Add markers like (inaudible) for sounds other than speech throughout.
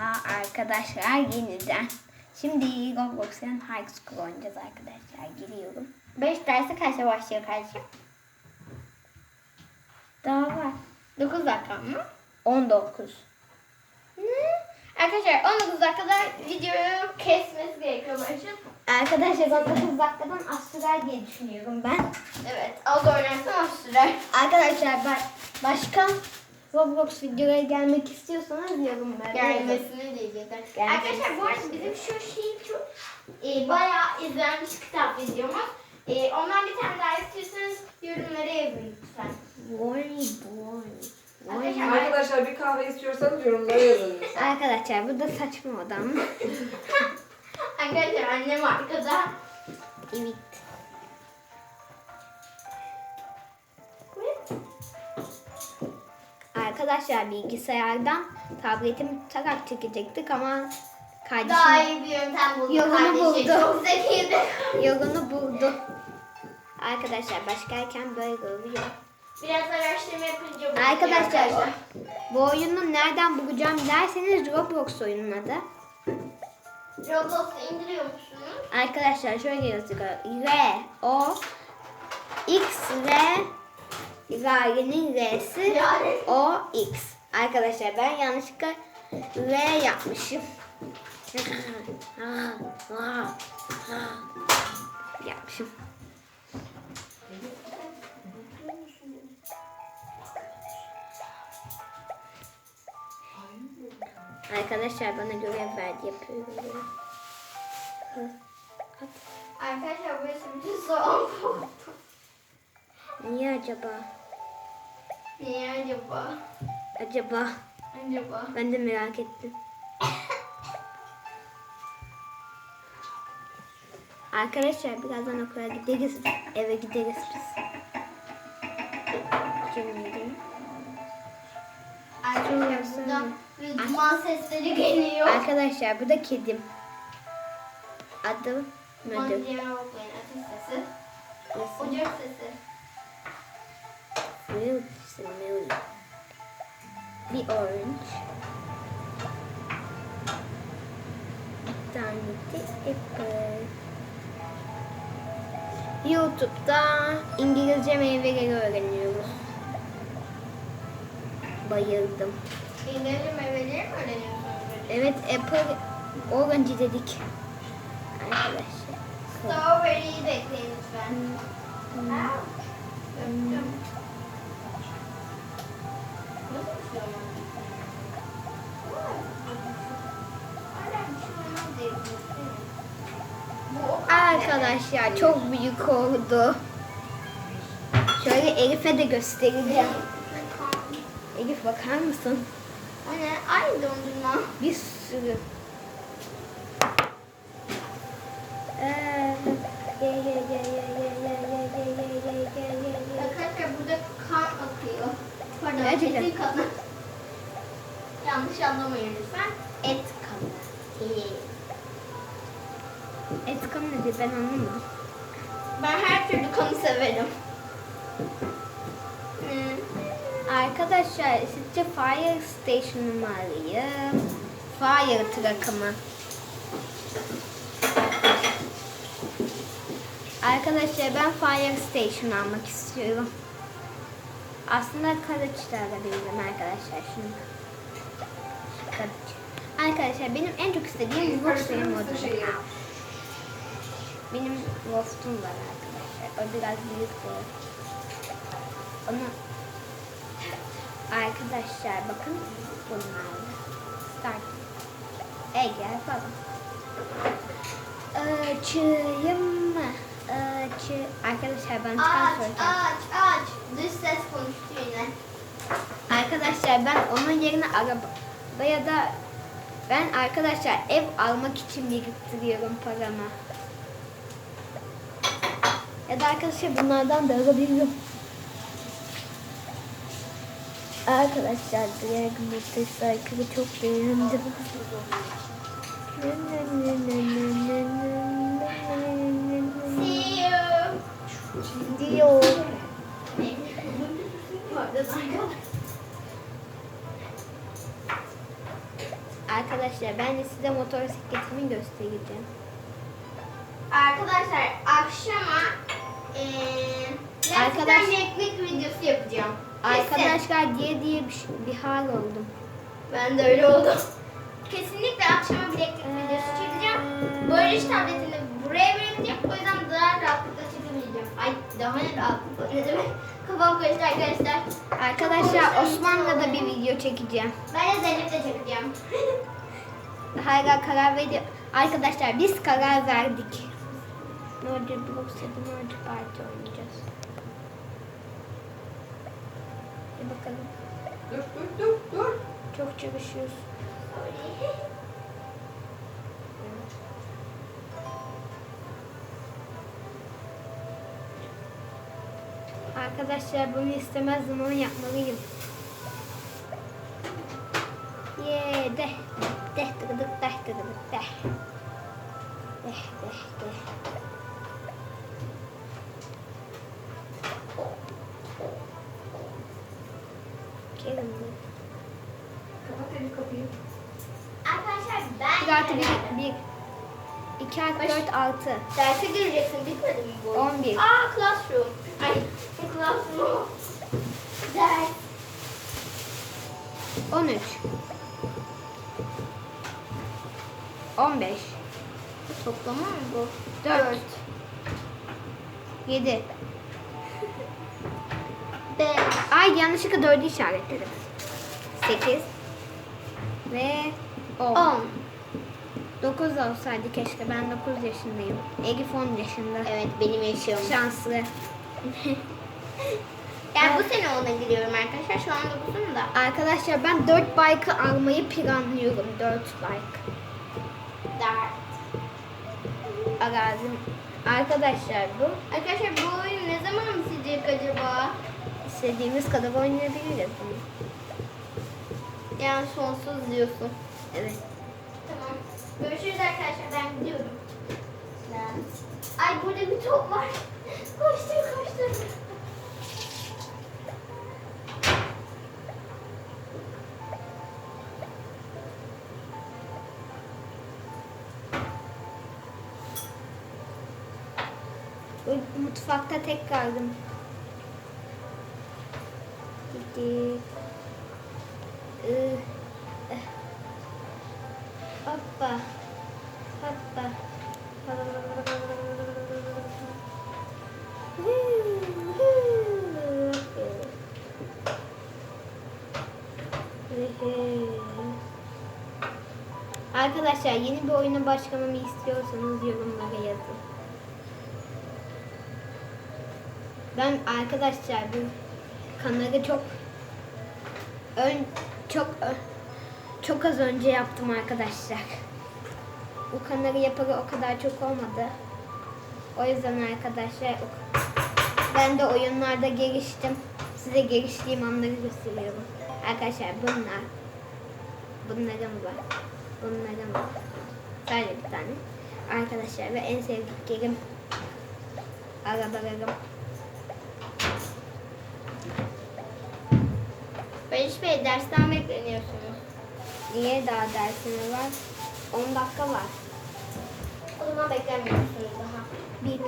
Merhaba arkadaşlar yeniden. Şimdi Roblox'un High School oynayacağız arkadaşlar. Giriyorum. 5 dersi kaçta başlıyor kardeşim? Daha var. 9 dakika mı? 19. Ne? Arkadaşlar 19 dakikada videoyu kesmesi gerekiyor Barış'ın. Arkadaşlar ben 9 dakikadan az sürer diye düşünüyorum ben. Evet az oynarsan az sürer. Arkadaşlar ben başka Roblox videoya gelmek istiyorsanız yorumlara yazın. Gelmesini diyecekler. Arkadaşlar bu arada bizim şu şey çok e, bayağı izlenmiş kitap videomuz. E, ondan bir tane daha istiyorsanız yorumlara yazın lütfen. Boy boy. Arkadaşlar, Arkadaşlar bir kahve istiyorsanız yorumlara yazın. lütfen. (laughs) Arkadaşlar bu da saçma odam. (laughs) arkadaşlar annem arkada. evet. Arkadaşlar bilgisayardan tabletimi tutarak çekecektik ama Daha kardeşim iyi bir yöntem buldu Yolunu buldu. Çok zekiydi. (laughs) yolunu buldu. Arkadaşlar başkayken böyle oluyor. Biraz araştırma yapınca buldu Arkadaşlar bu oyunu nereden bulacağım derseniz Roblox oyunun adı. Roblox'u indiriyor musunuz? Arkadaşlar şöyle yazıyor. R O X R Rare'nin R'si. O X. Arkadaşlar ben yanlışlıkla R yapmışım. yapmışım. Arkadaşlar bana görev verdi yapıyorum. Arkadaşlar burası bütün soğuk. Niye acaba? Niye acaba? Acaba? Acaba? Ben de merak ettim. Arkadaşlar birazdan okula gideriz. Eve gideriz biz. Arkadaşlar burada bir duman sesleri geliyor. Arkadaşlar bu da kedim. Adı bakmayın ateş sesi. Ocak sesi. Milk, milk. Bir orange. Bir tane de apple. YouTube'da İngilizce meyveleri öğreniyoruz. Bayıldım. İngilizce meyveleri mi öğreniyorsunuz? Evet apple orange dedik. Arkadaşlar. Strawberry'yi de ekleyin lütfen. Ha? Öptüm. Arkadaşlar çok büyük oldu. Şöyle Elif'e de göstereceğim. Elif bakar mısın? O ne? Ay dondurma. Bir sürü. Arkadaşlar burada kan akıyor. Pardon, Gerçekten. etin kanı. Yanlış anlamayın lütfen. Et kanı. Et kanı nedir ben anlamadım. Ben her türlü kanı severim. Hmm. Arkadaşlar sizce fire station'ı mı arayayım? Fire truck'ı mı? Arkadaşlar ben fire station almak istiyorum. Aslında da alabilirim arkadaşlar. Şu Kılıç. Arkadaşlar benim en çok istediğim şeyi? modeli. Benim Wolf'tum var arkadaşlar. O biraz büyük bu. Onu Arkadaşlar bakın bunlar. Start. Ege falan. Açayım mı? Açı. Arkadaşlar ben çıkan Aç, soracağım. aç, aç. Dış ben onun yerine araba ya da ben arkadaşlar ev almak için biriktiriyorum paramı. Ya da arkadaşlar bunlardan da alabilirim. Arkadaşlar diğer motorsikli çok beğendim. Arkadaşlar. Ben de size motosikletimi göstereceğim. Arkadaşlar akşama eee Arkadaş- renklik videosu yapacağım. Arkadaşlar diye diye bir, şey- bir hal oldum. Ben de öyle oldum. Kesinlikle akşama bileklik videosu çekeceğim. Barış tabletini buraya bırakacağım. O yüzden daha rahatlıkla çekebileceğim. Ay daha ne rahatlıkla ne demek? (laughs) Kafam karıştı arkadaşlar. Arkadaşlar Osman'la da bir video çekeceğim. Ben de Zeynep'le çekeceğim. (laughs) Hala karar verdi. Arkadaşlar biz karar verdik. Nerede Blox ya da Parti oynayacağız. Bir bakalım. Dur dur dur dur. Çok çalışıyoruz. Arkadaşlar bunu istemez zaman yapmalıyım. Ye de 2 artı 4, 6. Derse gireceksin bitmedi mi bu? 11. Aa classroom. Ay classroom. Ders. 13. 15. Toplama mı bu? 4. 7. (laughs) Beş. Ay yanlışlıkla 4'ü işaretledim. 8. Ve 10. On. 9 olsaydı keşke. Ben 9 yaşındayım. Elif 10 yaşında. Evet benim yaşım. Şanslı. (laughs) Yani bu sene ona giriyorum arkadaşlar. Şu an 9'um da. Arkadaşlar ben 4 bike'ı almayı planlıyorum. 4 bike. Dert. Arazim. Arkadaşlar bu Arkadaşlar bu oyun ne zaman bitecek acaba? istediğimiz kadar oynayabiliriz bunu. Yani sonsuz diyorsun. Evet. Görüşürüz arkadaşlar. Ben gidiyorum. Ay burada bir top var. (laughs) Koştur koştur. Mutfakta tek kaldım. Gitti. Eh. Hoppa. Hoppa. Arkadaşlar yeni bir oyuna başlamamı istiyorsanız yorumlara yazın. Ben arkadaşlar bu kanalı çok ön çok ö- çok az önce yaptım arkadaşlar. Bu kanalı yapalı o kadar çok olmadı. O yüzden arkadaşlar ben de oyunlarda geliştim. Size geliştiğim anları gösteriyorum. Arkadaşlar bunlar. Bunlarım var. Bunlarım var. Sadece bir tane. Arkadaşlar ve en sevdiklerim arabalarım. Barış Bey dersten bekleniyorsunuz. Niye daha dersine var? 10 dakika var. O zaman beklemiyorsunuz daha. Bip.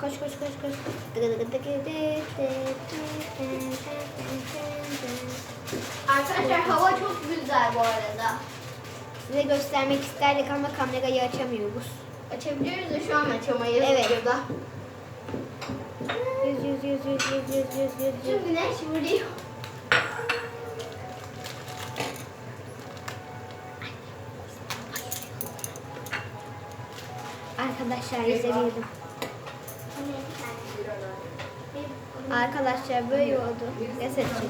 Koş koş koş koş. Arkadaşlar hava çok güzel bu arada. Size göstermek isterdik ama kamerayı açamıyoruz. Açabiliyoruz da şu an açamayız. Evet. Burada. Yüz yüz yüz yüz yüz yüz yüz yüz. Şu güneş vuruyor. İzleyelim. Arkadaşlar böyle oldu. De dur.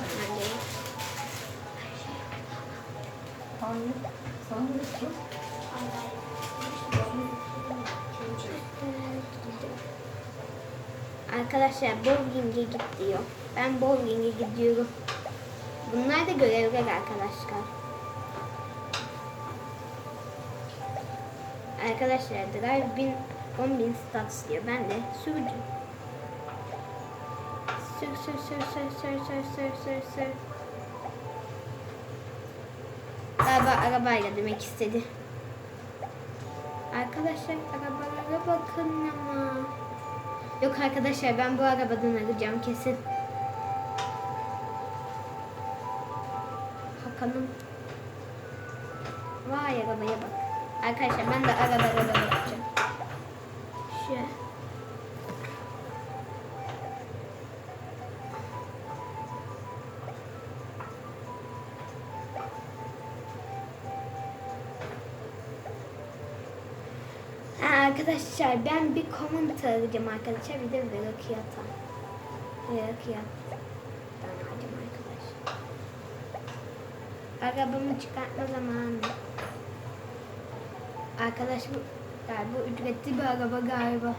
Arkadaşlar bowling'e git diyor. Ben bowling'e gidiyorum. Bunlar da görevler arkadaşlar. Arkadaşlar drive bin 10.000 stats diyor. Ben de sürdüm. Sür sür sür sür sür sür sür sür sür. Galiba arabayla demek istedi. Arkadaşlar arabalara bakın ama. Yok arkadaşlar ben bu arabadan arayacağım kesin. Hakan'ım. Vay arabaya bak. Arkadaşlar ben de arabalara bakacağım. Şu. Arkadaşlar ben bir comment arayacağım arkadaşlar bir de Verakiyat'a. Verakiyat'tan arayacağım arkadaşlar. Arabamı çıkartma zamanı. Arkadaş bu ücretli bir araba galiba.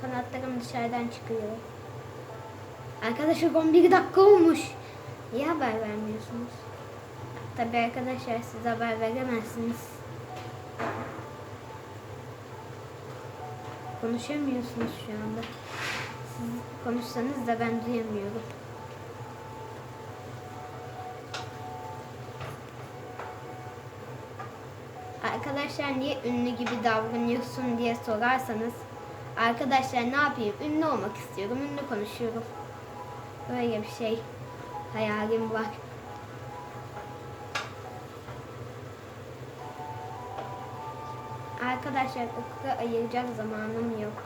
Kanatlarım dışarıdan çıkıyor. Arkadaşlar 11 dakika olmuş. Niye haber vermiyorsunuz? Tabii arkadaşlar siz haber veremezsiniz. Konuşamıyorsunuz şu anda. Siz konuşsanız da ben duyamıyorum. Arkadaşlar niye ünlü gibi davranıyorsun diye sorarsanız Arkadaşlar ne yapayım? Ünlü olmak istiyorum. Ünlü konuşuyorum. Böyle bir şey hayalim var. Arkadaşlar okula ayıracak zamanım yok.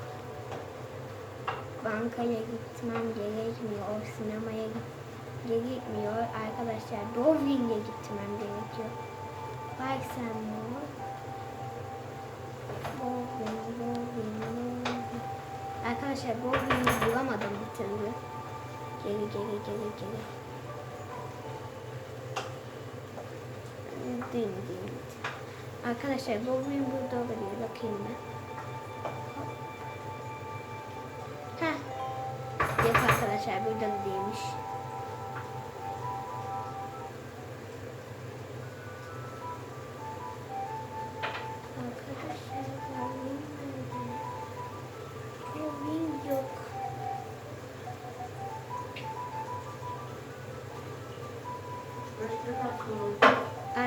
Bankaya gitmem gerekmiyor. Sinemaya gerekmiyor. Arkadaşlar bowling'e gitmem gerekiyor. Bak sen olur? Bowling, bowling, bowling. Arkadaşlar bowling'i bulamadım bir türlü. Geri geri geri geri. Dim dim. Arkadaşlar bowling burada olabilir. Bakayım ben. Heh. Yok arkadaşlar burada da değilmiş.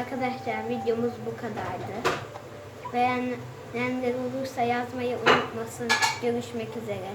Arkadaşlar videomuz bu kadardı. Beğenenler olursa yazmayı unutmasın. Görüşmek üzere.